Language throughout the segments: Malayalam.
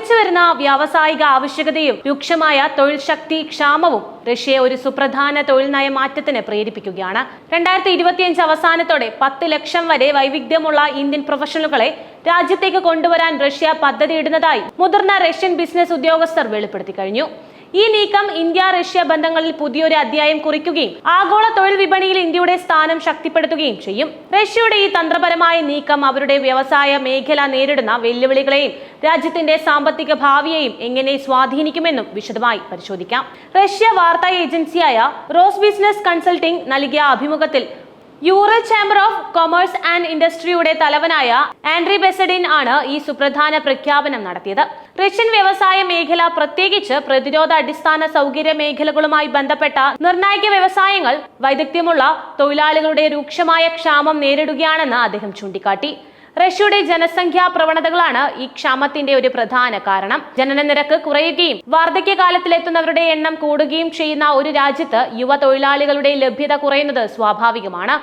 വർദ്ധിച്ചു വരുന്ന വ്യാവസായിക ആവശ്യകതയും രൂക്ഷമായ തൊഴിൽ ശക്തി ക്ഷാമവും റഷ്യയെ ഒരു സുപ്രധാന തൊഴിൽ നയമാറ്റത്തിന് പ്രേരിപ്പിക്കുകയാണ്. രണ്ടായിരത്തി ഇരുപത്തിയഞ്ച് അവസാനത്തോടെ പത്ത് ലക്ഷം വരെ വൈവിധ്യമുള്ള ഇന്ത്യൻ പ്രൊഫഷണലുകളെ രാജ്യത്തേക്ക് കൊണ്ടുവരാൻ റഷ്യ പദ്ധതിയിടുന്നതായി മുതിർന്ന റഷ്യൻ ബിസിനസ് ഉദ്യോഗസ്ഥർ വെളിപ്പെടുത്തി കഴിഞ്ഞു. ഈ നീക്കം ഇന്ത്യ റഷ്യ ബന്ധങ്ങളിൽ പുതിയൊരു അധ്യായം കുറിക്കുകയും ആഗോള തൊഴിൽ വിപണിയിൽ ഇന്ത്യയുടെ സ്ഥാനം ശക്തിപ്പെടുത്തുകയും ചെയ്യും. റഷ്യയുടെ ഈ തന്ത്രപരമായ നീക്കം അവരുടെ വ്യവസായ മേഖല നേരിടുന്ന വെല്ലുവിളികളെയും രാജ്യത്തിന്റെ സാമ്പത്തിക ഭാവിയെയും എങ്ങനെ സ്വാധീനിക്കുമെന്നും വിശദമായി പരിശോധിക്കാം. റഷ്യ വാർത്താ ഏജൻസിയായ റോസ് ബിസിനസ് കൺസൾട്ടിംഗ് നൽകിയ അഭിമുഖത്തിൽ Ural chamber of commerce and ഇൻഡസ്ട്രിയുടെ തലവനായ ആൻഡ്രി ബെസഡിൻ ആണ് ഈ സുപ്രധാന പ്രഖ്യാപനം നടത്തിയത്. റഷ്യൻ വ്യവസായ മേഖല പ്രത്യേകിച്ച് പ്രതിരോധ അടിസ്ഥാന സൗകര്യ മേഖലകളുമായി ബന്ധപ്പെട്ട നിർണായക വ്യവസായങ്ങൾ വൈദഗ്ധ്യമുള്ള തൊഴിലാളികളുടെ രൂക്ഷമായ ക്ഷാമം നേരിടുകയാണെന്ന് അദ്ദേഹം ചൂണ്ടിക്കാട്ടി. റഷ്യയുടെ ജനസംഖ്യാ പ്രവണതകളാണ് ഈ ക്ഷാമത്തിന്റെ ഒരു പ്രധാന കാരണം. ജനന നിരക്ക് കുറയുകയും വാർദ്ധക്യകാലത്തിലെത്തുന്നവരുടെ എണ്ണം കൂടുകയും ചെയ്യുന്ന ഒരു രാജ്യത്ത് യുവ തൊഴിലാളികളുടെ ലഭ്യത കുറയുന്നത് സ്വാഭാവികമാണ്.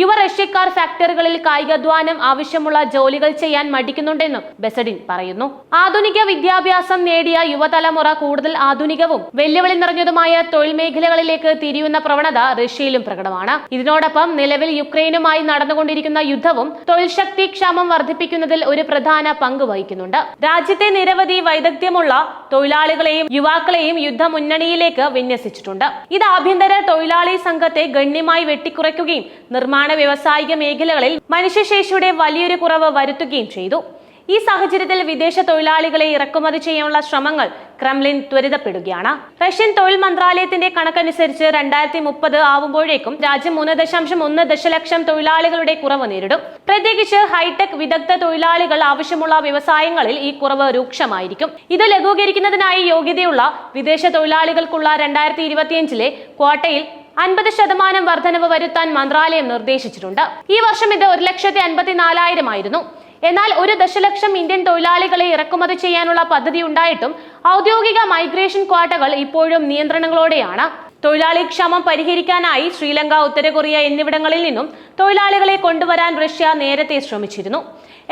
യുവ റഷ്യക്കാർ ഫാക്ടറികളിൽ കായികാധ്വാനം ആവശ്യമുള്ള ജോലികൾ ചെയ്യാൻ മടിക്കുന്നുണ്ടെന്നും ബെസഡിൻ പറയുന്നു. ആധുനിക വിദ്യാഭ്യാസം നേടിയ യുവതലമുറ കൂടുതൽ ആധുനികവും വെല്ലുവിളി നിറഞ്ഞതുമായ തൊഴിൽ മേഖലകളിലേക്ക് തിരിയുന്ന പ്രവണത റഷ്യയിലും പ്രകടമാണ്. ഇതിനോടൊപ്പം നിലവിൽ യുക്രൈനുമായി നടന്നുകൊണ്ടിരിക്കുന്ന യുദ്ധവും തൊഴിൽ ക്ഷാമം വർദ്ധിപ്പിക്കുന്നതിൽ ഒരു പ്രധാന പങ്ക് വഹിക്കുന്നുണ്ട്. രാജ്യത്തെ നിരവധി വൈദഗ്ധ്യമുള്ള തൊഴിലാളികളെയും യുവാക്കളെയും യുദ്ധമുന്നണിയിലേക്ക് വിന്യസിച്ചിട്ടുണ്ട്. ഇത് ആഭ്യന്തര തൊഴിലാളി സംഘത്തെ ഗണ്യമായി വെട്ടിക്കുറയ്ക്കുകയും നിർമ്മാണ വ്യവസായിക മേഖലകളിൽ മനുഷ്യശേഷിയുടെ വലിയൊരു കുറവ് വരുത്തുകയും ചെയ്തു. ഈ സാഹചര്യത്തിൽ വിദേശ തൊഴിലാളികളെ ഇറക്കുമതി ചെയ്യാനുള്ള ശ്രമങ്ങൾ ക്രെംലിൻ ത്വരിതപ്പെടുകയാണ്. റഷ്യൻ തൊഴിൽ മന്ത്രാലയത്തിന്റെ കണക്കനുസരിച്ച് രണ്ടായിരത്തി മുപ്പത് ആവുമ്പോഴേക്കും രാജ്യം മൂന്ന് ദശാംശം ഒന്ന് ദശലക്ഷം തൊഴിലാളികളുടെ കുറവ് നേരിടും. പ്രത്യേകിച്ച് ഹൈടെക് വിദഗ്ധ തൊഴിലാളികൾ ആവശ്യമുള്ള വ്യവസായങ്ങളിൽ ഈ കുറവ് രൂക്ഷമായിരിക്കും. ഇത് ലഘൂകരിക്കുന്നതിനായി യോഗ്യതയുള്ള വിദേശ തൊഴിലാളികൾക്കുള്ള രണ്ടായിരത്തി ഇരുപത്തിയഞ്ചിലെ ക്വാട്ടയിൽ അൻപത് ശതമാനം വർധനവ് വരുത്താൻ മന്ത്രാലയം നിർദ്ദേശിച്ചിട്ടുണ്ട്. ഈ വർഷം ഇത് ഒരു ലക്ഷത്തി അൻപത്തിനാലായിരം ആയിരുന്നു. എന്നാൽ ഒരു ദശലക്ഷം ഇന്ത്യൻ തൊഴിലാളികളെ ഇറക്കുമതി ചെയ്യാനുള്ള പദ്ധതി ഉണ്ടായിട്ടും ഔദ്യോഗിക മൈഗ്രേഷൻ ക്വാട്ടകൾ ഇപ്പോഴും നിയന്ത്രണങ്ങളോടെയാണ്. തൊഴിലാളി ക്ഷാമം പരിഹരിക്കാനായി ശ്രീലങ്ക ഉത്തര കൊറിയ എന്നിവിടങ്ങളിൽ നിന്നും തൊഴിലാളികളെ കൊണ്ടുവരാൻ റഷ്യ നേരത്തെ ശ്രമിച്ചിരുന്നു.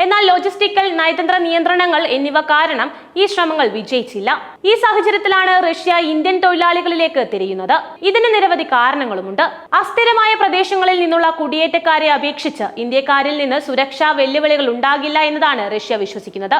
എന്നാൽ ലോജിസ്റ്റിക്കൽ നയതന്ത്ര നിയന്ത്രണങ്ങൾ എന്നിവ കാരണം ഈ ശ്രമങ്ങൾ വിജയിച്ചില്ല. ഈ സാഹചര്യത്തിലാണ് റഷ്യ ഇന്ത്യൻ തൊഴിലാളികളിലേക്ക് തിരിയുന്നത്. ഇതിന് നിരവധി കാരണങ്ങളുമുണ്ട്. അസ്ഥിരമായ പ്രദേശങ്ങളിൽ നിന്നുള്ള കുടിയേറ്റക്കാരെ അപേക്ഷിച്ച് ഇന്ത്യക്കാരിൽ നിന്ന് സുരക്ഷാ വെല്ലുവിളികൾ ഉണ്ടാകില്ല എന്നതാണ് റഷ്യ വിശ്വസിക്കുന്നത്.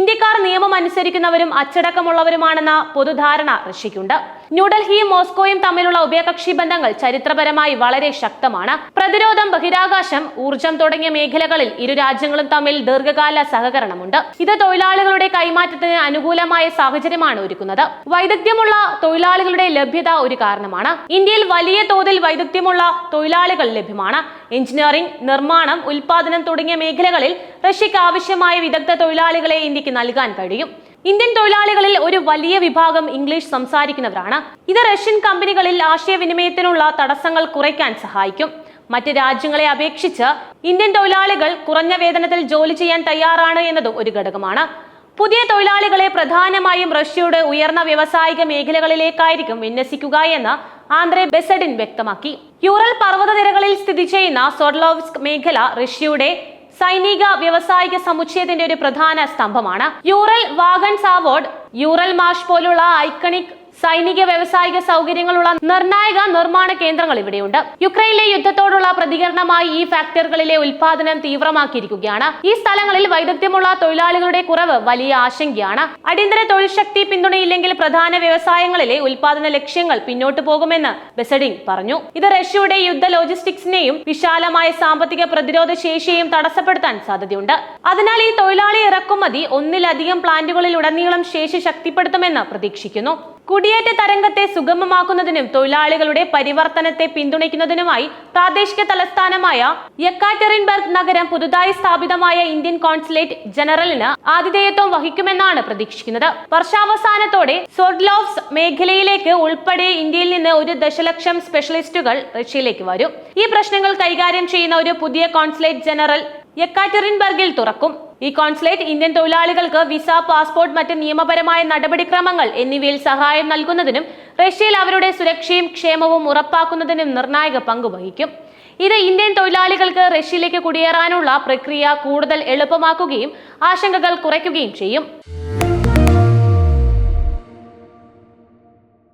ഇന്ത്യക്കാർ നിയമം അനുസരിക്കുന്നവരും അച്ചടക്കമുള്ളവരുമാണെന്ന പൊതുധാരണ റഷ്യയ്ക്കുണ്ട്. ന്യൂഡൽഹിയും മോസ്കോയും തമ്മിലുള്ള ഉഭയകക്ഷി ബന്ധങ്ങൾ ചരിത്രപരമായി വളരെ ശക്തമാണ്. പ്രതിരോധം ബഹിരാകാശം ഊർജം തുടങ്ങിയ മേഖലകളിൽ ഇരു രാജ്യങ്ങളും തമ്മിൽ ദീർഘകാല സഹകരണമുണ്ട്. ഇത് തൊഴിലാളികളുടെ കൈമാറ്റത്തിന് അനുകൂലമായ സാഹചര്യമാണ് ഒരുക്കുന്നത്. വൈദഗ്ധ്യമുള്ള തൊഴിലാളികളുടെ ലഭ്യത ഒരു കാരണമാണ്. ഇന്ത്യയിൽ വലിയ തോതിൽ വൈദഗ്ധ്യമുള്ള തൊഴിലാളികൾ ലഭ്യമാണ്. എഞ്ചിനീയറിംഗ് നിർമ്മാണം ഉൽപാദനം തുടങ്ങിയ മേഖലകളിൽ റഷ്യക്ക് ആവശ്യമായ വിദഗ്ധ തൊഴിലാളികളെ ഇന്ത്യയ്ക്ക് നൽകാൻ കഴിയും. ഇന്ത്യൻ തൊഴിലാളികളിൽ ഒരു വലിയ വിഭാഗം ഇംഗ്ലീഷ് സംസാരിക്കുന്നവരാണ്. ഇത് റഷ്യൻ കമ്പനികളിൽ ആശയവിനിമയത്തിനുള്ള തടസ്സങ്ങൾ കുറയ്ക്കാൻ സഹായിക്കും. മറ്റ് രാജ്യങ്ങളെ അപേക്ഷിച്ച് ഇന്ത്യൻ തൊഴിലാളികൾ കുറഞ്ഞ വേതനത്തിൽ ജോലി ചെയ്യാൻ തയ്യാറാണ് എന്നതും ഒരു ഘടകമാണ്. പുതിയ തൊഴിലാളികളെ പ്രധാനമായും റഷ്യയുടെ ഉയർന്ന വ്യവസായിക മേഖലകളിലേക്കായിരിക്കും വിന്യസിക്കുക എന്ന് ആന്ദ്രെ ബെസഡിൻ വ്യക്തമാക്കി. യൂറൽ പർവതനിരകളിൽ സ്ഥിതി ചെയ്യുന്ന സോഡ്ലോവ്സ്ക് മേഖല റഷ്യയുടെ സൈനിക വ്യവസായിക സമുച്ചയത്തിന്റെ ഒരു പ്രധാന സ്തംഭമാണ്. Ural Vagon Zavod Ural Mash പോലുള്ള ഐക്കണിക് സൈനിക വ്യവസായിക സൗകര്യങ്ങളുള്ള നിർണായക നിർമ്മാണ കേന്ദ്രങ്ങൾ ഇവിടെയുണ്ട്. യുക്രൈനിലെ യുദ്ധത്തോടുള്ള പ്രതികരണമായി ഈ ഫാക്ടറികളിലെ ഉൽപാദനം തീവ്രമാക്കിയിരിക്കുകയാണ്. ഈ സ്ഥലങ്ങളിൽ വൈദഗ്ധ്യമുള്ള തൊഴിലാളികളുടെ കുറവ് വലിയ ആശങ്കയാണ്. അടിയന്തര തൊഴിൽ ശക്തി പിന്തുണയില്ലെങ്കിൽ പ്രധാന വ്യവസായങ്ങളിലെ ഉൽപാദന ലക്ഷ്യങ്ങൾ പിന്നോട്ട് പോകുമെന്ന് ബെസഡിംഗ് പറഞ്ഞു. ഇത് റഷ്യയുടെ യുദ്ധ ലോജിസ്റ്റിക്സിനെയും വിശാലമായ സാമ്പത്തിക പ്രതിരോധ ശേഷിയെയും തടസ്സപ്പെടുത്താൻ സാധ്യതയുണ്ട്. അതിനാൽ ഈ തൊഴിലാളി ഇറക്കുമതി ഒന്നിലധികം പ്ലാന്റുകളിൽ ഉടനീളം ശേഷി ശക്തിപ്പെടുത്തുമെന്ന് പ്രതീക്ഷിക്കുന്നു. കുടിയേറ്റ തരംഗത്തെ സുഗമമാക്കുന്നതിനും തൊഴിലാളികളുടെ പരിവർത്തനത്തെ പിന്തുണയ്ക്കുന്നതിനുമായി പ്രാദേശിക തലസ്ഥാനമായ യക്കാറ്ററിൻബർഗ് നഗരം പുതുതായി സ്ഥാപിതമായ ഇന്ത്യൻ കോൺസുലേറ്റ് ജനറലിന് ആതിഥേയത്വം വഹിക്കുമെന്നാണ് പ്രതീക്ഷിക്കുന്നത്. വർഷാവസാനത്തോടെ സോഡ്ലോവ്സ് മേഖലയിലേക്ക് ഉൾപ്പെടെ ഇന്ത്യയിൽ നിന്ന് ഒരു ദശലക്ഷം സ്പെഷ്യലിസ്റ്റുകൾ റഷ്യയിലേക്ക് വരും. ഈ പ്രശ്നങ്ങൾ കൈകാര്യം ചെയ്യുന്ന ഒരു പുതിയ കോൺസുലേറ്റ് ജനറൽ യക്കാറ്ററിൻബർഗിൽ തുറക്കും. ഈ കോൺസുലേറ്റ് ഇന്ത്യൻ തൊഴിലാളികൾക്ക് വിസ പാസ്പോർട്ട് മറ്റ് നിയമപരമായ നടപടിക്രമങ്ങൾ എന്നിവയിൽ സഹായം നൽകുന്നതിനും റഷ്യയിൽ അവരുടെ സുരക്ഷയും ക്ഷേമവും ഉറപ്പാക്കുന്നതിനും നിർണായക പങ്ക് വഹിക്കും. ഇത് ഇന്ത്യൻ തൊഴിലാളികൾക്ക് റഷ്യയിലേക്ക് കുടിയേറാനുള്ള പ്രക്രിയ കൂടുതൽ എളുപ്പമാക്കുകയും ആശങ്കകൾ കുറയ്ക്കുകയും ചെയ്യും.